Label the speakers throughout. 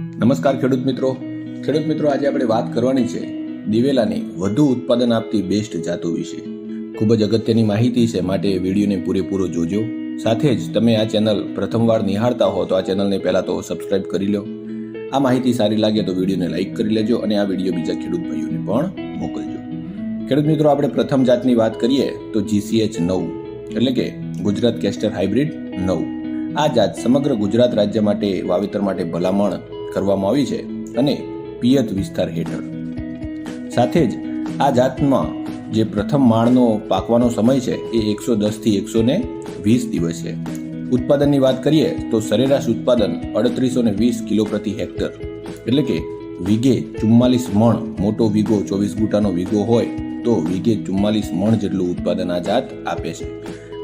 Speaker 1: નમસ્કાર ખેડૂત મિત્રો. ખેડૂત મિત્રો, આજે આપણે વાત કરવાની છે દિવેલાની વધુ ઉત્પાદન આપતી બેસ્ટ જાતો વિશે. ખૂબ જ અગત્યની માહિતી છે, માટે વિડીયોને પૂરેપૂરો જોજો. સાથે જ તમે આ ચેનલ પ્રથમવાર નિહાળતા હો, તો આ ચેનલને પહેલાં તો સબસ્ક્રાઇબ કરી લો. આ માહિતી સારી લાગે તો વિડીયોને લાઇક કરી લેજો અને આ વીડિયો બીજા ખેડૂત ભાઈઓને પણ મોકલજો. ખેડૂત મિત્રો, આપણે પ્રથમ જાતની વાત કરીએ તો જીસીએચ નવ, એટલે કે ગુજરાત કેસ્ટર હાઇબ્રિડ નવ. આ જાત સમગ્ર ગુજરાત રાજ્ય માટે, વાવેતર માટે ભલામણ કરવામાં આવી છે અને પિયત વિસ્તાર હેઠળ. સાથે જ આ જાતમાં જે પ્રથમ માળનો પાકવાનો સમય છે એ એકસો દસથી એકસો ને વીસ દિવસ છે. ઉત્પાદનની વાત કરીએ તો સરેરાશ ઉત્પાદન અડત્રીસો ને વીસ કિલો પ્રતિ હેક્ટર. એટલે કે વીઘે ચુમ્માલીસ મણ મોટો વીઘો ચોવીસ ગુટાનો વીઘો હોય તો વીઘે ચુમ્માલીસ મણ જેટલું ઉત્પાદન આ જાત આપે છે.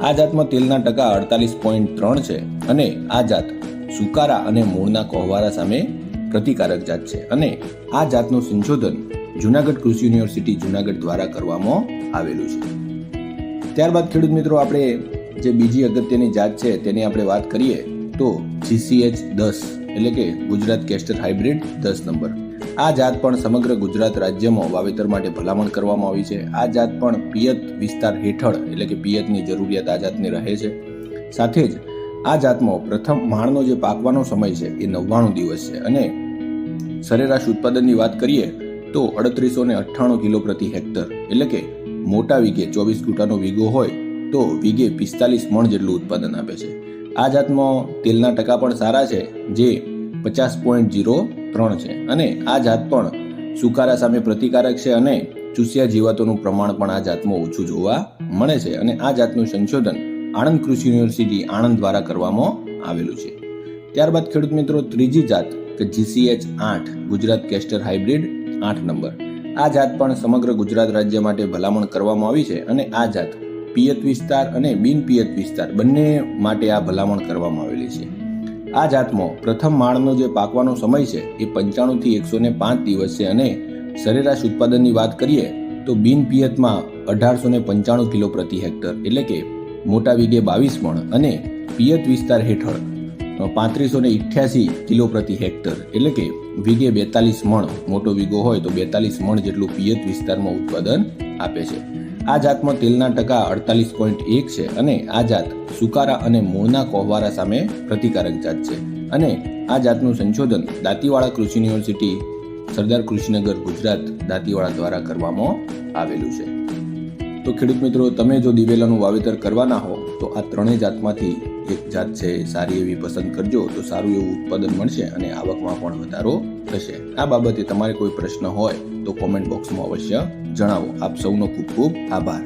Speaker 1: આ જાતમાં તેલના ટકા અડતાલીસ પોઈન્ટ ત્રણ છે અને આ જાત સુકારા અને મૂળના કોહવારા સામે પ્રતિકારક જાત છે. અને આ જાતનું સંશોધન જુનાગઢ કૃષિ યુનિવર્સિટી જુનાગઢ દ્વારા કરવામાં આવેલું છે. ત્યારબાદ ખેડૂત મિત્રો, આપણે જે બીજી અગત્યની જાત છે તેની આપણે વાત કરીએ તો જીસીએચ દસ, એટલે કે ગુજરાત કેસ્ટર હાઇબ્રિડ દસ નંબર. આ જાત પણ સમગ્ર ગુજરાત રાજ્યમાં વાવેતર માટે ભલામણ કરવામાં આવી છે. આ જાત પણ પિયત વિસ્તાર હેઠળ, એટલે કે પિયતની જરૂરિયાત આ જાતની રહે છે. સાથે જ આ જાતમાં પ્રથમ માણનો જે પાકવાનો સમય છે એ નવ્વાણું દિવસ છે. અને સરેરાશ ઉત્પાદનની વાત કરીએ તો અડત્રીસો ને અઠ્ઠાણું કિલો પ્રતિ હેક્ટર. એટલે કે મોટા વીઘે ચોવીસ ગુટાનો વીઘો હોય તો વીઘે પિસ્તાલીસ મણ જેટલું ઉત્પાદન આપે છે. આ જાતમાં તેલના ટકા પણ સારા છે, જે પચાસ પોઈન્ટ જીરો ત્રણ છે. અને આ જાત પણ સુકારા સામે પ્રતિકારક છે અને ચૂસ્યા જીવાતોનું પ્રમાણ પણ આ જાતમાં ઓછું જોવા મળે છે. અને આ જાતનું સંશોધન આણંદ કૃષિ યુનિવર્સિટી આણંદ દ્વારા કરવામાં આવેલું છે. ત્યારબાદ ખેડૂત મિત્રો ત્રીજી જાત કે જીસીએચ આઠ, ગુજરાત કેસ્ટર હાઇબ્રિડ આઠ નંબર. આ જાત પણ સમગ્ર ગુજરાત રાજ્ય માટે ભલામણ કરવામાં આવી છે અને આ જાત પિયત વિસ્તાર અને બિન પિયત વિસ્તાર બંને માટે આ ભલામણ કરવામાં આવેલી છે. આ જાતમાં પ્રથમ માળનો જે પાકવાનો સમય છે એ પંચાણુંથી એકસો ને પાંચ દિવસ છે અને સરેરાશ ઉત્પાદનની વાત કરીએ તો બિન પિયતમાં અઢારસો ને પંચાણું કિલો પ્રતિ હેક્ટર એટલે કે મોટા વિગે બાવીસ મણ અને પિયત વિસ્તાર હેઠળ પાંત્રીસો ને ઇઠ્યાસી કિલો પ્રતિ હેક્ટર, એટલે કે વિગે બેતાલીસ મણ મોટો વિગો હોય તો બેતાલીસ મણ જેટલું પિયત વિસ્તારમાં ઉત્પાદન આપે છે. આ જાતમાં તેલના ટકા અડતાલીસ પોઈન્ટ એક છે અને આ જાત સુકારા અને મૂળના કોહવારા સામે પ્રતિકારક જાત છે. અને આ જાતનું સંશોધન દાંતીવાડા કૃષિ યુનિવર્સિટી, સરદાર કૃષિનગર ગુજરાત દાંતીવાડા દ્વારા કરવામાં આવેલું છે. તો ખેડૂત મિત્રો, તમે જો દિવેલાનું વાવેતર કરવાના હો, તો આ ત્રણેય જાતમાંથી એક જાત છે સારી એવી પસંદ કરજો, તો સારું એવું ઉત્પાદન મળશે અને આવકમાં પણ વધારો થશે. આ બાબતે તમારે કોઈ પ્રશ્ન હોય તો કોમેન્ટ બોક્સમાં અવશ્ય જણાવો. આપ સૌનો ખૂબ ખૂબ આભાર.